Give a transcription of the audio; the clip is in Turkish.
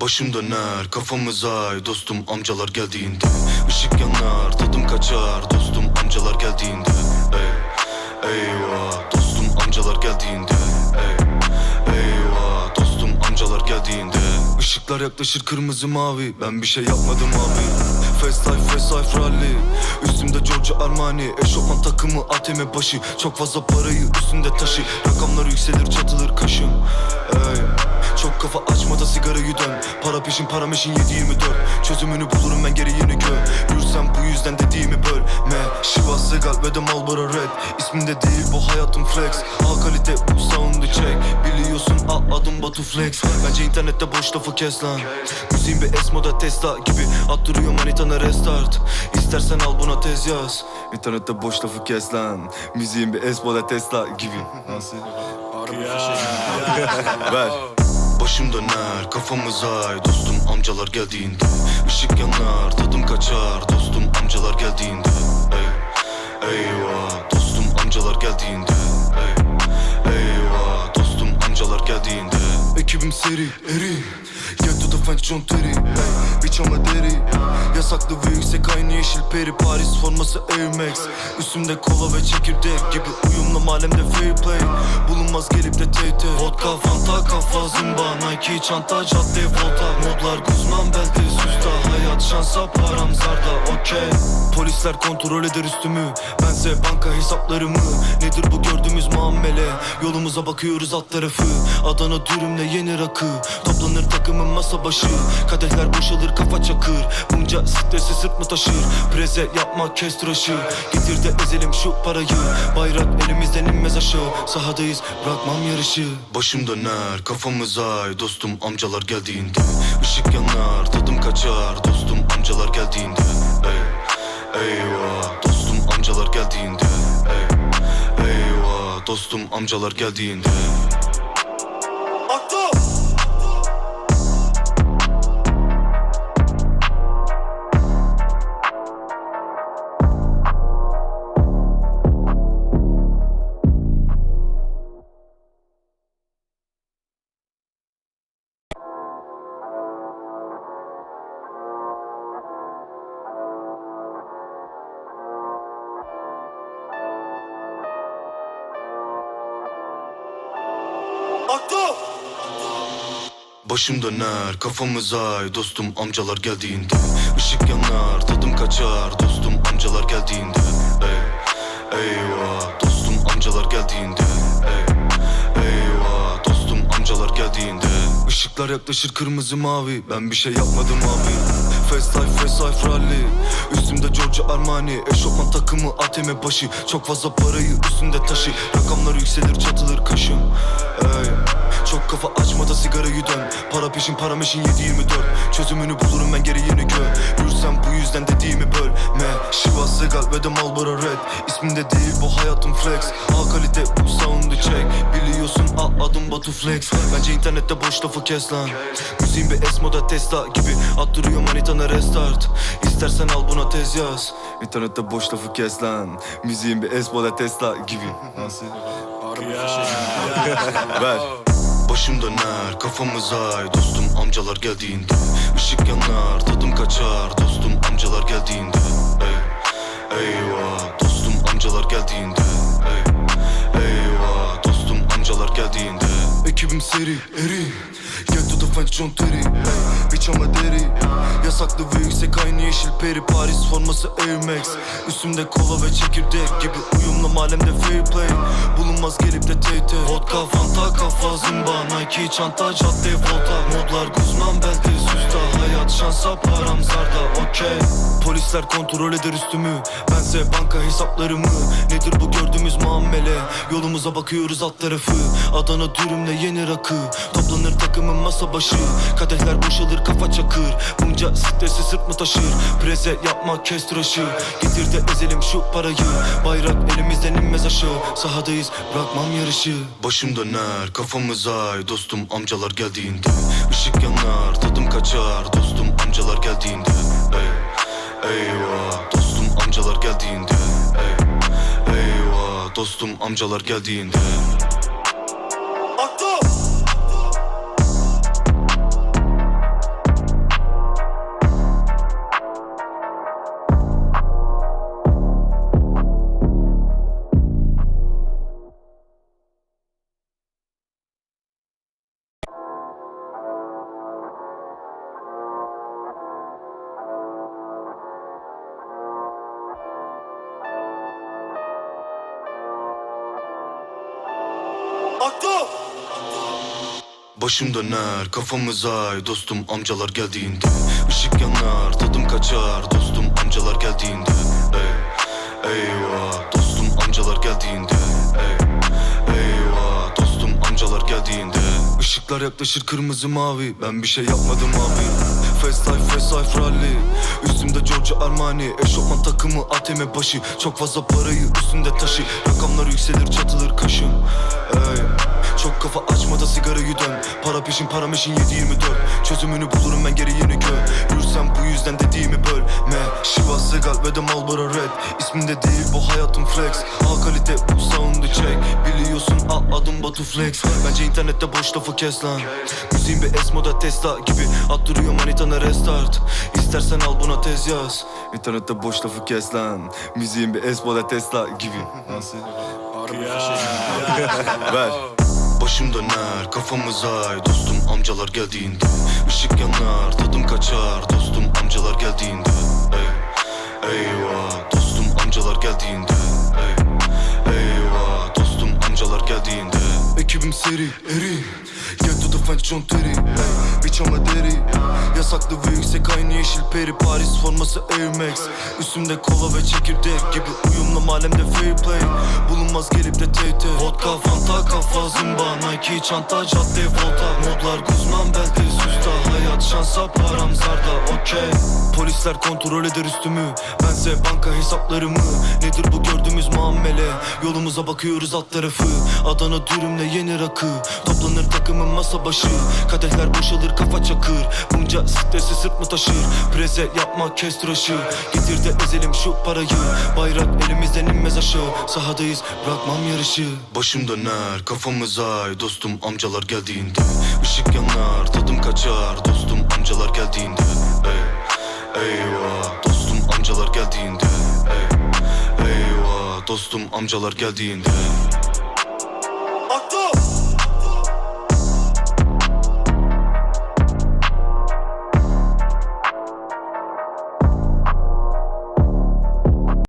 Başım döner kafamız ay dostum amcalar geldiğinde Işık yanar tadım kaçar. Dostum amcalar geldiğinde Ey, Eyvah. Dostum amcalar geldiğinde Ey, Eyvah. Dostum amcalar geldiğinde Işıklar yaklaşır kırmızı mavi. Ben bir şey yapmadım abi. Fast life fast life rally. Üstümde Giorgio Armani. Eşofman takımı ATM başı. Çok fazla parayı üstünde taşı. Rakamlar yükselir çatılır kaşım. Ey çok kafa açma da sigarayı dön. Para peşin para meşin 7-24 Çözümünü bulurum ben gereğini gör Yürüsem bu yüzden dediğimi bölme Şiva Segal ve de Marlboro Red. İsmimde değil bu hayatım flex. A kalite bu sound'u çek. Biliyorsun a adım Batu Flex. Bence internette boş lafı kes lan. Müziğin bir S-moda Tesla gibi. Attırıyor manitana restart. İstersen al buna tez yaz. İnternette boş lafı kes lan. Müziğin bir S-moda Tesla gibi. Nasıl? Ver Başım döner kafamız ay. Dostum amcalar geldiğinde Işık yanar tadım kaçar. Dostum amcalar geldiğinde Ey, Eyvah. Dostum amcalar geldiğinde Ey, Eyvah. Dostum amcalar geldiğinde. Ekibim seri eri. Get to the French John Terry Ey, Bitch ama deri. Yasaklı ve yüksek aynı yeşil peri Paris forması Air Üstümde kola ve çekirdek gibi Uyumlu mahallemde fair play. Bulunmaz gelip de TT Vodka, Fanta, kafa, zımba Nike, çanta, cadde, volta. Modlar, Guzman, belte, süsta Hayat, şansa, param, zarda, okey. Polisler kontrol eder üstümü. Bense banka hesaplarımı. Nedir bu gördüğümüz muamele? Yolumuza bakıyoruz alt tarafı. Adana dürümle yeni rakı. Toplanır takımın masa başı. Kadehler boşalır kafa çakır. Bunca stresi sırt mı taşır? Preze yapma kes tıraşı. Getir de ezelim şu parayı. Bayrak elimizden inmez aşağı. Sahadayız bırakmam yarışı. Başım döner kafamız ay. Dostum amcalar geldiğinde. Işık yanar tadım kaçar. Dostum amcalar geldiğinde. Ey, Eyvah. Dostum amcalar geldiğinde. Ey, Eyvah. Dostum amcalar geldiğinde Başım döner kafamız ay. Dostum amcalar geldiğinde Işık yanar tadım kaçar. Dostum amcalar geldiğinde Ey, Eyvah. Dostum amcalar geldiğinde Ey, Eyvah. Dostum amcalar geldiğinde Işıklar yaklaşır kırmızı mavi. Ben bir şey yapmadım abi. Fast life fast life rally. Üstümde Giorgio Armani. Eşofman takımı ATM başı. Çok fazla parayı üstünde taşı. Rakamlar yükselir çatılır kaşım. Ey çok kafa açma da sigarayı dön. Para peşin para meşin 7-24 Çözümünü bulurum ben gereğini gör Yürüsem bu yüzden dediğimi bölme Şiva Segal ve de Marlboro Red. İsmimde değil bu hayatım flex. A kalite bu sound'u çek. Biliyorsun a adım Batu Flex. Bence internette boş lafı kes lan. Müziğin bir S-moda Tesla gibi. Attırıyor manitana restart. İstersen al buna tez yaz. İnternette boş lafı kes lan. Müziğin bir S-moda Tesla gibi. Nasıl? Ver Başım döner kafamız ay. Dostum amcalar geldiğinde Işık yanar tadım kaçar. Dostum amcalar geldiğinde Ey, Eyvah. Dostum amcalar geldiğinde Ey, Eyvah. Dostum amcalar geldiğinde Ekibim seri eri French John Terry Bitch ama deri. Yasaklı ve yüksek aynı yeşil peri. Paris forması Air Max Üstümde kola ve çekirdek gibi Uyumlu mahallemde fair play. Bulunmaz gelip de TT Vodka, Fanta, kafa, zımba Nike, çanta, cadde, volta. Modlar, Guzman, belte, süsta Hayat, şansa, param, zarda, okey. Polisler kontrol eder üstümü Bense banka hesaplarımı. Nedir bu gördüğümüz muamele? Yolumuza bakıyoruz alt tarafı. Adana dürümle yeni rakı Toplanır takımın masa başı. Kadehler boşalır kafa çakır. Bunca stresi sırt mı taşır? Preze yapma kes tıraşı. Getir de ezelim şu parayı. Bayrak elimizden inmez aşağı. Sahadayız bırakmam yarışı. Başım döner kafamız ay. Dostum amcalar geldiğinde Işık yanar tadım kaçar Dostum amcalar geldiğinde. Ey, Eyvah dostum amcalar geldiğinde. Ey, Eyvah dostum amcalar geldiğinde Başım döner kafamız ay dostum amcalar geldiğinde Işık yanar tadım kaçar. Dostum amcalar geldiğinde Ey, Eyvah. Dostum amcalar geldiğinde Ey, Eyvah. Dostum amcalar geldiğinde Işıklar yaklaşır kırmızı mavi. Ben bir şey yapmadım abi Fast life fast life rally. Üstümde Giorgio Armani. Eşofman takımı ATM başı. Çok fazla parayı üstünde taşı. Rakamlar yükselir çatılır kaşım. Ey çok kafa açma da sigarayı dön. Para peşin para meşin 7-24 Çözümünü bulurum ben geri yeni gör Yürüsem bu yüzden dediğimi bölme Shiva Segal ve de Marlboro Red. İsminde değil bu hayatım flex. Al kalite bu sound'u çek. Biliyorsun al adım Batu Flex. Bence internette boş lafı kes lan. Müziğin bir esmoda Tesla gibi. Attırıyor manitana restart. İstersen al buna tez yaz. İnternette boş lafı kes lan. Müziğin bir esmoda Tesla gibi. Nasıl? Ver. Başım döner kafamız ay. Dostum amcalar geldiğinde Işık yanar tadım kaçar. Dostum amcalar geldiğinde Ey, Eyvah. Dostum amcalar geldiğinde Ey, Eyvah. Dostum amcalar geldiğinde Ekibim seri eri. Get to the French John Terry. Bitch ama deri Yasaklı ve yüksek aynı yeşil peri. Paris forması Air Max. Üstümde kola ve çekirdek gibi. Uyumlu mahallemde fair play. Bulunmaz gelip de TT Vodka, Fanta, kafa, zımba Nike, çanta, cadde, volta. Modlar, Guzman, belte, susta. Hayat, şansa, param, zarda, okey Polisler kontrol eder üstümü. Bense banka hesaplarımı. Nedir bu gördüğümüz muamele? Yolumuza bakıyoruz alt tarafı. Adana dürümle yeni rakı. Toplanır takımın masa başı. Kadehler boşalır kafa çakır. Bunca stresi sırt mı taşır? Preze yapma kes tıraşı. Getir de ezelim şu parayı. Bayrak elimizden inmez aşağı. Sahadayız bırakmam yarışı. Başım döner kafamız ay. Dostum amcalar geldiğinde. Işık yanar tadım kaçar. Dostum amcalar geldiğinde. Ey, Eyvah. Dostum amcalar geldiğinde. Ey, Eyvah. Dostum amcalar geldiğinde